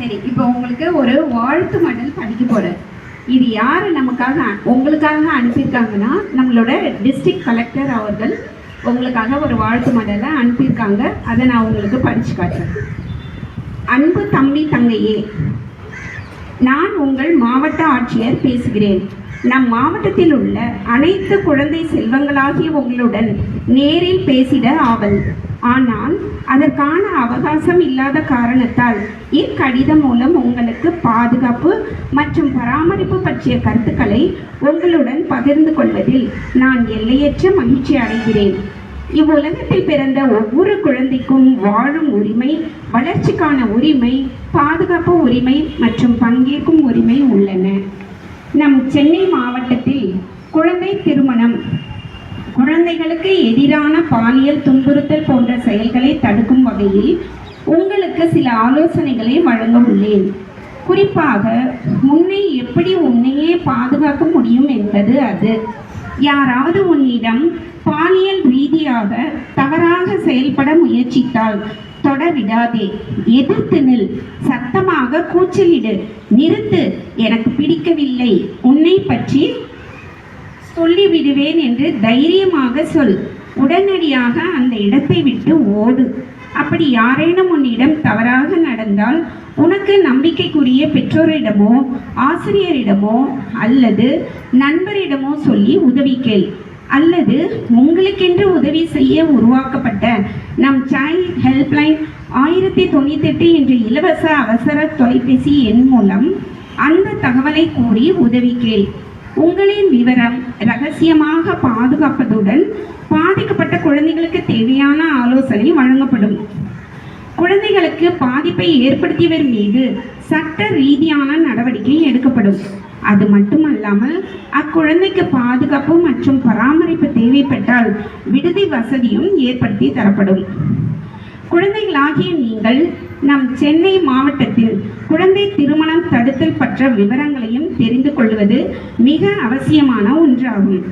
சரி இப்போ உங்களுக்கு ஒரு வாழ்த்து மடல் படிக்க போகிறேன் இது யார் நமக்காக அ- உங்களுக்காக அனுப்பியிருக்காங்கன்னா நம்மளோட டிஸ்ட்ரிக்ட் கலெக்டர் அவர்கள் உங்களுக்காக ஒரு வாழ்த்து மடலை அனுப்பியிருக்காங்க. அதை நான் உங்களுக்கு படித்து காட்டுறேன். அன்பு தம்பி தங்கையே நான் உங்கள் மாவட்ட ஆட்சியர் பேசுகிறேன். நம் மாவட்டத்தில் உள்ள அனைத்து குழந்தை செல்வங்களாகிய உங்களுடன் நேரில் பேசிட ஆவல். ஆனால் அதற்கான அவகாசம் இல்லாத காரணத்தால் இக்கடிதம் மூலம் உங்களுக்கு பாதுகாப்பு மற்றும் பராமரிப்பு பற்றிய கருத்துக்களை உங்களுடன் பகிர்ந்து கொள்வதில் நான் எல்லையற்ற மகிழ்ச்சி அடைகிறேன். இவ்வுலகத்தில் பிறந்த ஒவ்வொரு குழந்தைக்கும் வாழும் உரிமை வளர்ச்சிக்கான உரிமை பாதுகாப்பு உரிமை மற்றும் பங்கேற்கும் உரிமை உள்ளன. நம் சென்னை மாவட்டத்தில் குழந்தை திருமணம் குழந்தைகளுக்கு எதிரான பாலியல் துன்புறுத்தல் போன்ற செயல்களை தடுக்கும் வகையில் உங்களுக்கு சில ஆலோசனைகளை வழங்க உள்ளேன். குறிப்பாக உன்னை எப்படி உன்னையே பாதுகாக்க முடியும் என்பது அது. யாராவது உன்னிடம் பாலியல் ரீதியாக தவறாக செயல்பட முயற்சித்தால் தொட விடாதே எதிர்த்து நில் சத்தமாக கூச்சலிடு. நிறுத்து எனக்கு பிடிக்கவில்லை. உன்னை பற்றி சொல்லிவிடுவேன் என்று தைரியமாக சொல். உடனடியாக அந்த இடத்தை விட்டு ஓடு. அப்படி யாரேனும் உன்னிடம் தவறாக நடந்தால் உனக்கு நம்பிக்கைக்குரிய பெற்றோரிடமோ ஆசிரியரிடமோ அல்லது நண்பரிடமோ சொல்லி உதவி கேள். அல்லது உங்களுக்கென்று உதவி செய்ய உருவாக்கப்பட்ட நம் சைல்ட் ஹெல்ப்லைன் ஆயிரத்தி தொண்ணூத்தெட்டு என்ற இலவச அவசர தொலைபேசி எண் மூலம் அந்த தகவலை கூறி உதவி கேள். உங்களின் விவரம் ரகசியமாக பாதுகாப்பதுடன் பாதிக்கப்பட்ட குழந்தைகளுக்கு தேவையான ஆலோசனை வழங்கப்படும். குழந்தைகளுக்கு பாதிப்பை ஏற்படுத்தியவர் மீது சட்ட ரீதியான நடவடிக்கை எடுக்கப்படும். அது மட்டுமல்லாமல் அக்குழந்தைக்கு பாதுகாப்பு மற்றும் பராமரிப்பு தேவைப்பட்டால் விடுதி வசதியும் ஏற்படுத்தி தரப்படும். குழந்தைகளாகிய நீங்கள் நம் சென்னை மாவட்டத்தில் குழந்தை திருமணம் தடுத்தல் பற்ற விவரங்களையும் தெரிந்து கொள்வது மிக அவசியமான ஒன்றாகும்.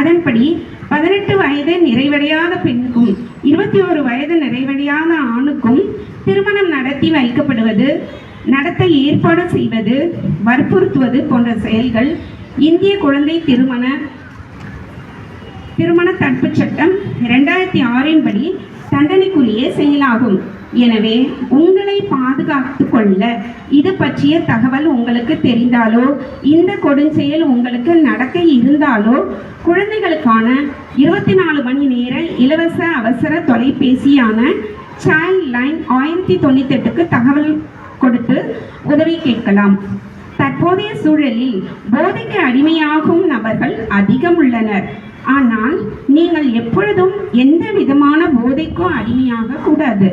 அதன்படி பதினெட்டு வயது நிறைவடையாத பெண்ணுக்கும் இருபத்தி ஒரு வயது நிறைவடையாத ஆணுக்கும் திருமணம் நடத்தி வைக்கப்படுவது நடத்த ஏற்பாடு செய்வது வற்புறுத்துவது போன்ற செயல்கள் இந்திய குழந்தை திருமண திருமண தடுப்புச் சட்டம் இரண்டாயிரத்தி ஆறின் படி தண்டனைக்குரிய செயலாகும். எனவே உங்களை பாதுகாத்து கொள்ள இது பற்றிய தகவல் உங்களுக்கு தெரிந்தாலோ இந்த கொடுஞ்செயல் உங்களுக்கு நடக்க இருந்தாலோ குழந்தைகளுக்கான இருபத்தி நாலு மணி நேர இலவச அவசர தொலைபேசியான சைல்ட் லைன் ஆயிரத்தி தொண்ணூத்தெட்டுக்கு தகவல் கொடுத்து உதவி கேட்கலாம். தற்போதைய சூழலில் போதைக்கு அடிமையாகும் நபர்கள் அதிகம் உள்ளனர். ஆனால் நீங்கள் எப்பொழுதும் எந்த விதமான போதைக்கும் அடிமையாக கூடாது.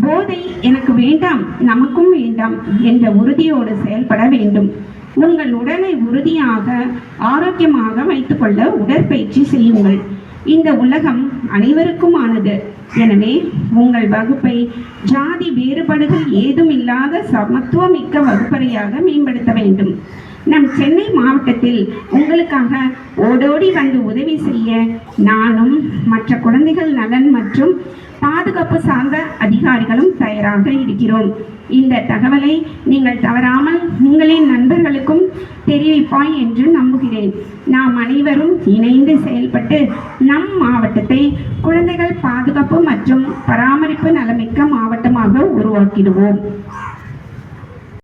போதை எனக்கு வேண்டாம் நமக்கும் வேண்டாம் என்ற உறுதியோடு செயல்பட வேண்டும். உங்கள் உடலை உறுதியாக ஆரோக்கியமாக வைத்துக்கொள்ள உடற்பயிற்சி செய்யுங்கள். இந்த உலகம் அனைவருக்குமானது. எனவே உங்கள் வகுப்பை ஜாதி வேறுபாடுகள் ஏதும் இல்லாத சமத்துவமிக்க வகுப்பறையாக மேம்படுத்த வேண்டும். நம் சென்னை மாவட்டத்தில் உங்களுக்காக ஓடோடி வந்து உதவி செய்ய நானும் மற்ற குழந்தைகள் நலன் மற்றும் பாதுகாப்பு சார்ந்த அதிகாரிகளும் தயாராக இருக்கிறோம். இந்த தகவலை நீங்கள் தவறாமல் உங்களின் நண்பர்களுக்கும் தெரிவிப்பாய் என்று நம்புகிறேன். நாம் அனைவரும் இணைந்து செயல்பட்டு நம் மாவட்டத்தை குழந்தைகள் பாதுகாப்பு மற்றும் பராமரிப்பு நலமிக்க மாவட்டமாக உருவாக்கிடுவோம்.